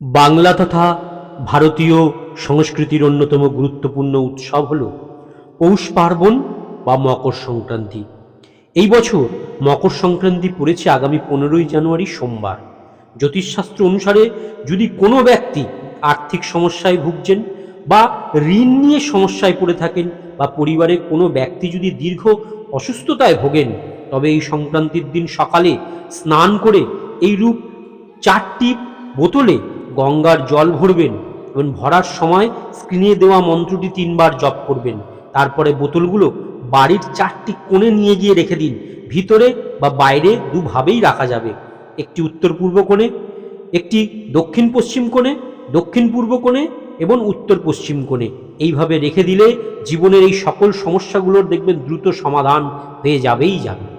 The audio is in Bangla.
বাংলা তথা ভারতীয় সংস্কৃতির অন্যতম গুরুত্বপূর্ণ উৎসব হল পৌষ পার্বণ বা মকর সংক্রান্তি। এই বছর মকর সংক্রান্তি পড়েছে আগামী পনেরোই জানুয়ারি সোমবার। জ্যোতিষশাস্ত্র অনুসারে যদি কোনো ব্যক্তি আর্থিক সমস্যায় ভুগছেন বা ঋণ নিয়ে সমস্যায় পড়ে থাকেন বা পরিবারের কোনো ব্যক্তি যদি দীর্ঘ অসুস্থতায় ভোগেন, তবে এই সংক্রান্তির দিন সকালে স্নান করে এই রূপ চারটি বোতলে গঙ্গার জল ভরবেন এবং ভরার সময় স্ক্রিনে দেওয়া মন্ত্রটি তিনবার জপ করবেন। তারপরে বোতলগুলো বাড়ির চারটি কোণে নিয়ে গিয়ে রেখে দিন। ভিতরে বা বাইরে দুভাবেই রাখা যাবে। একটি উত্তর পূর্ব কোণে, একটি দক্ষিণ পশ্চিম কোণে, দক্ষিণ পূর্ব কোণে এবং উত্তর পশ্চিম কোণে। এইভাবে রেখে দিলে জীবনের এই সকল সমস্যাগুলোর দেখবেন দ্রুত সমাধান হয়ে যাবেই যাবে।